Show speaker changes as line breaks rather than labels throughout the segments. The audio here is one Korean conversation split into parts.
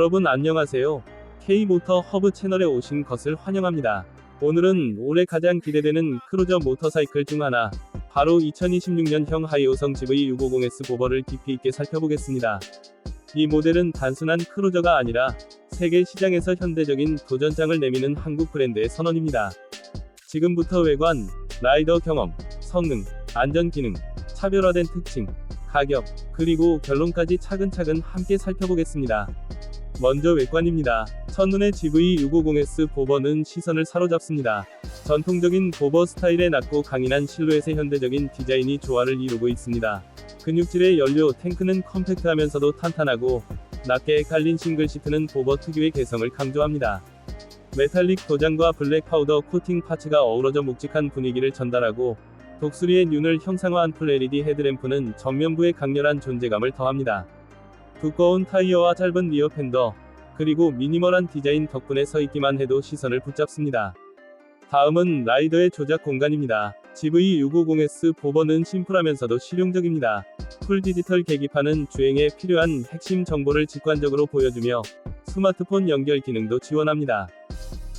여러분 안녕하세요. K모터 허브 채널에 오신 것을 환영합니다. 오늘은 올해 가장 기대되는 크루저 모터사이클 중 하나, 바로 2026년형 하이오성 GV650S 보버를 깊이 있게 살펴보겠습니다. 이 모델은 단순한 크루저가 아니라 세계 시장에서 현대적인 도전장을 내미는 한국 브랜드의 선언입니다. 지금부터 외관, 라이더 경험, 성능, 안전 기능, 차별화된 특징, 가격, 그리고 결론까지 차근차근 함께 살펴보겠습니다. 먼저 외관입니다. 첫눈에 GV650S 보버는 시선을 사로잡습니다. 전통적인 보버 스타일의 낮고 강인한 실루엣의 현대적인 디자인이 조화를 이루고 있습니다. 근육질의 연료 탱크는 컴팩트하면서도 탄탄하고 낮게 깔린 싱글 시트는 보버 특유의 개성을 강조합니다. 메탈릭 도장과 블랙 파우더 코팅 파츠가 어우러져 묵직한 분위기를 전달하고 독수리의 눈을 형상화한 풀 LED 헤드램프는 전면부에 강렬한 존재감을 더합니다. 두꺼운 타이어와 짧은 리어 팬더, 그리고 미니멀한 디자인 덕분에 서 있기만 해도 시선을 붙잡습니다. 다음은 라이더의 조작 공간입니다. GV650S 보버는 심플하면서도 실용적입니다. 풀 디지털 계기판은 주행에 필요한 핵심 정보를 직관적으로 보여주며 스마트폰 연결 기능도 지원합니다.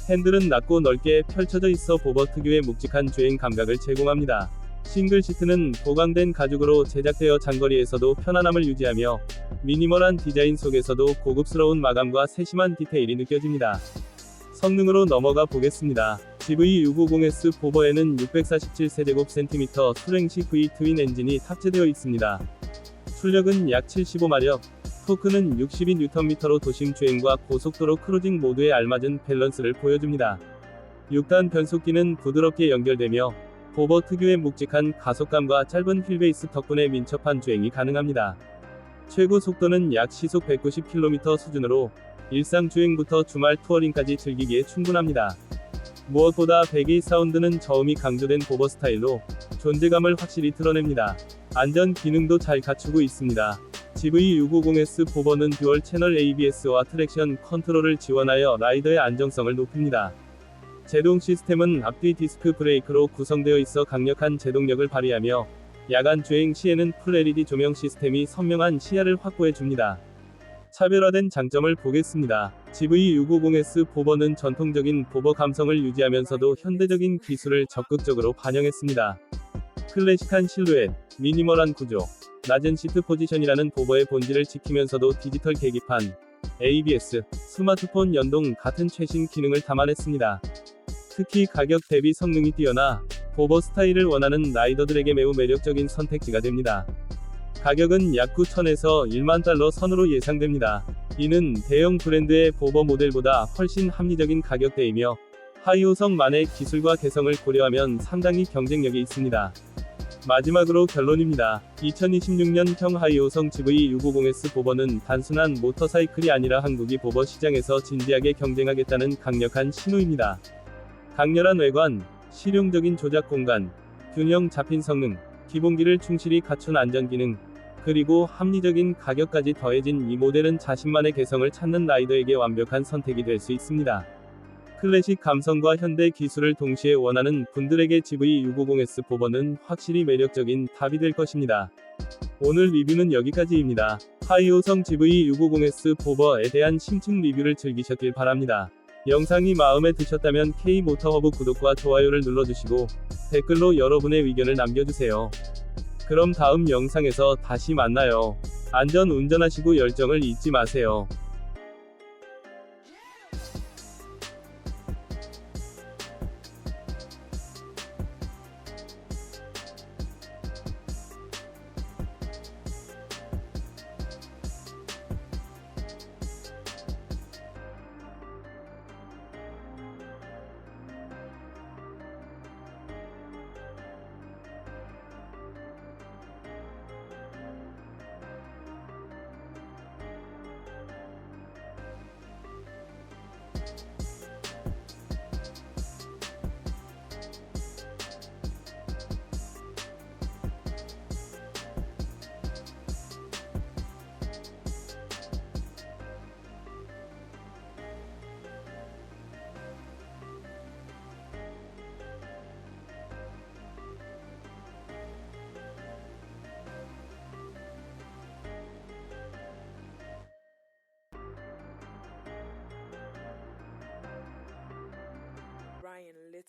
핸들은 낮고 넓게 펼쳐져 있어 보버 특유의 묵직한 주행 감각을 제공합니다. 싱글 시트는 보강된 가죽으로 제작되어 장거리에서도 편안함을 유지하며 미니멀한 디자인 속에서도 고급스러운 마감과 세심한 디테일이 느껴집니다. 성능으로 넘어가 보겠습니다. GV650S 보버에는 647세제곱센티미터 수랭식 V 트윈 엔진이 탑재되어 있습니다. 출력은 약 75마력, 토크는 62Nm로 도심 주행과 고속도로 크루징 모두에 알맞은 밸런스를 보여줍니다. 6단 변속기는 부드럽게 연결되며 보버 특유의 묵직한 가속감과 짧은 휠베이스 덕분에 민첩한 주행이 가능합니다. 최고 속도는 약 시속 190km 수준으로 일상 주행부터 주말 투어링까지 즐기기에 충분합니다. 무엇보다 배기 사운드는 저음이 강조된 보버 스타일로 존재감을 확실히 드러냅니다. 안전 기능도 잘 갖추고 있습니다. GV650S 보버는 듀얼 채널 ABS와 트랙션 컨트롤을 지원하여 라이더의 안정성을 높입니다. 제동 시스템은 앞뒤 디스크 브레이크로 구성되어 있어 강력한 제동력을 발휘하며 야간 주행 시에는 풀 LED 조명 시스템이 선명한 시야를 확보해 줍니다. 차별화된 장점을 보겠습니다. GV650S 보버는 전통적인 보버 감성을 유지하면서도 현대적인 기술을 적극적으로 반영했습니다. 클래식한 실루엣, 미니멀한 구조, 낮은 시트 포지션이라는 보버의 본질을 지키면서도 디지털 계기판, ABS, 스마트폰 연동 같은 최신 기능을 담아냈습니다. 특히 가격 대비 성능이 뛰어나 보버 스타일을 원하는 라이더들에게 매우 매력적인 선택지가 됩니다. 가격은 약 9천에서 1만 달러 선으로 예상됩니다. 이는 대형 브랜드의 보버 모델보다 훨씬 합리적인 가격대이며 하이오성만의 기술과 개성을 고려하면 상당히 경쟁력이 있습니다. 마지막으로 결론입니다. 2026년형 하이오성 GV650S 보버는 단순한 모터사이클이 아니라 한국이 보버 시장에서 진지하게 경쟁하겠다는 강력한 신호입니다. 강렬한 외관, 실용적인 조작 공간, 균형 잡힌 성능, 기본기를 충실히 갖춘 안전 기능, 그리고 합리적인 가격까지 더해진 이 모델은 자신만의 개성을 찾는 라이더에게 완벽한 선택이 될 수 있습니다. 클래식 감성과 현대 기술을 동시에 원하는 분들에게 GV650S 보버는 확실히 매력적인 답이 될 것입니다. 오늘 리뷰는 여기까지입니다. 하이오성 GV650S 보버에 대한 심층 리뷰를 즐기셨길 바랍니다. 영상이 마음에 드셨다면 K모터허브 구독과 좋아요를 눌러주시고 댓글로 여러분의 의견을 남겨주세요. 그럼 다음 영상에서 다시 만나요. 안전 운전하시고 열정을 잊지 마세요.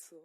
そう。